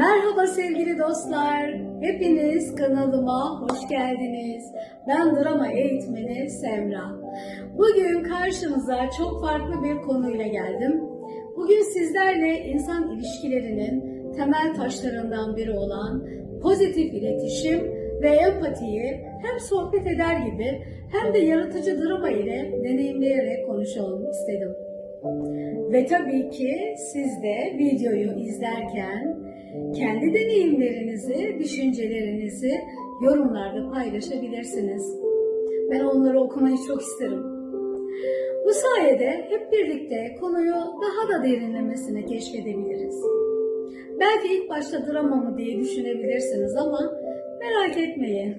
Merhaba sevgili dostlar. Hepiniz kanalıma hoş geldiniz. Ben drama eğitmeni Semra. Bugün karşınıza çok farklı bir konuyla geldim. Bugün sizlerle insan ilişkilerinin temel taşlarından biri olan pozitif iletişim ve empatiyi hem sohbet eder gibi hem de yaratıcı drama ile deneyimleyerek konuşalım istedim. Ve tabii ki siz de videoyu izlerken kendi deneyimlerinizi, düşüncelerinizi yorumlarda paylaşabilirsiniz. Ben onları okumayı çok isterim. Bu sayede hep birlikte konuyu daha da derinlemesine keşfedebiliriz. Belki ilk başta drama mı diye düşünebilirsiniz ama merak etmeyin.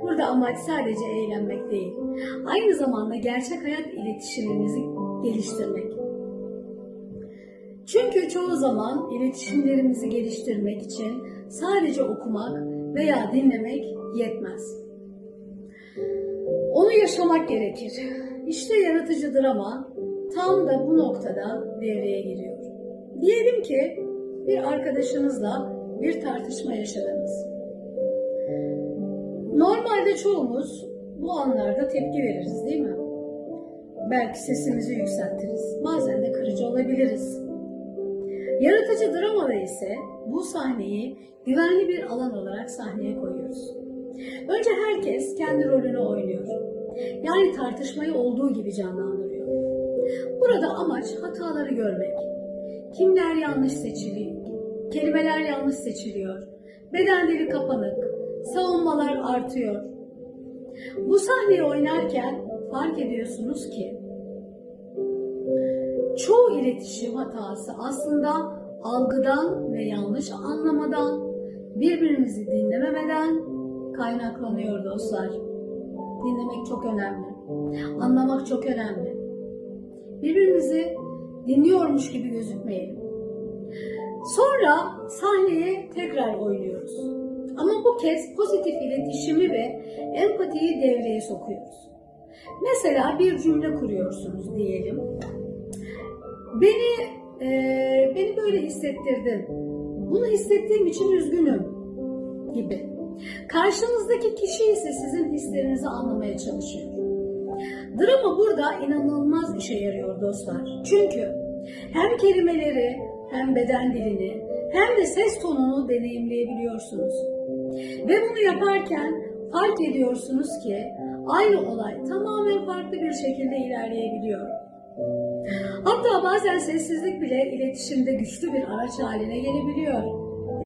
Burada amaç sadece eğlenmek değil. Aynı zamanda gerçek hayat iletişimimizi geliştirmek. Çünkü çoğu zaman iletişimlerimizi geliştirmek için sadece okumak veya dinlemek yetmez. Onu yaşamak gerekir. İşte yaratıcı drama tam da bu noktada devreye giriyor. Diyelim ki bir arkadaşınızla bir tartışma yaşadınız. Normalde çoğumuz bu anlarda tepki veririz değil mi? Belki sesimizi yükseltiriz. Bazen de kırıcı olabiliriz. Yaratıcı dramada ise bu sahneyi güvenli bir alan olarak sahneye koyuyoruz. Önce herkes kendi rolünü oynuyor. Yani tartışmayı olduğu gibi canlandırıyor. Burada amaç hataları görmek. Kimler yanlış seçiliyor, kelimeler yanlış seçiliyor, beden dili kapanık, savunmalar artıyor. Bu sahneyi oynarken fark ediyorsunuz ki çoğu iletişim hatası aslında algıdan ve yanlış anlamadan, birbirimizi dinlememeden kaynaklanıyor dostlar. Dinlemek çok önemli. Anlamak çok önemli. Birbirimizi dinliyormuş gibi gözükmeyelim. Sonra sahneye tekrar oynuyoruz. Ama bu kez pozitif iletişimi ve empatiyi devreye sokuyoruz. Mesela bir cümle kuruyorsunuz diyelim. Beni e, beni böyle hissettirdin. Bunu hissettiğim için üzgünüm gibi. Karşınızdaki kişi ise sizin hislerinizi anlamaya çalışıyor. Drama burada inanılmaz işe yarıyor dostlar. Çünkü hem kelimeleri hem beden dilini hem de ses tonunu deneyimleyebiliyorsunuz. Ve bunu yaparken fark ediyorsunuz ki aynı olay tamamen farklı bir şekilde ilerleyebiliyor. Hatta bazen sessizlik bile iletişimde güçlü bir araç haline gelebiliyor.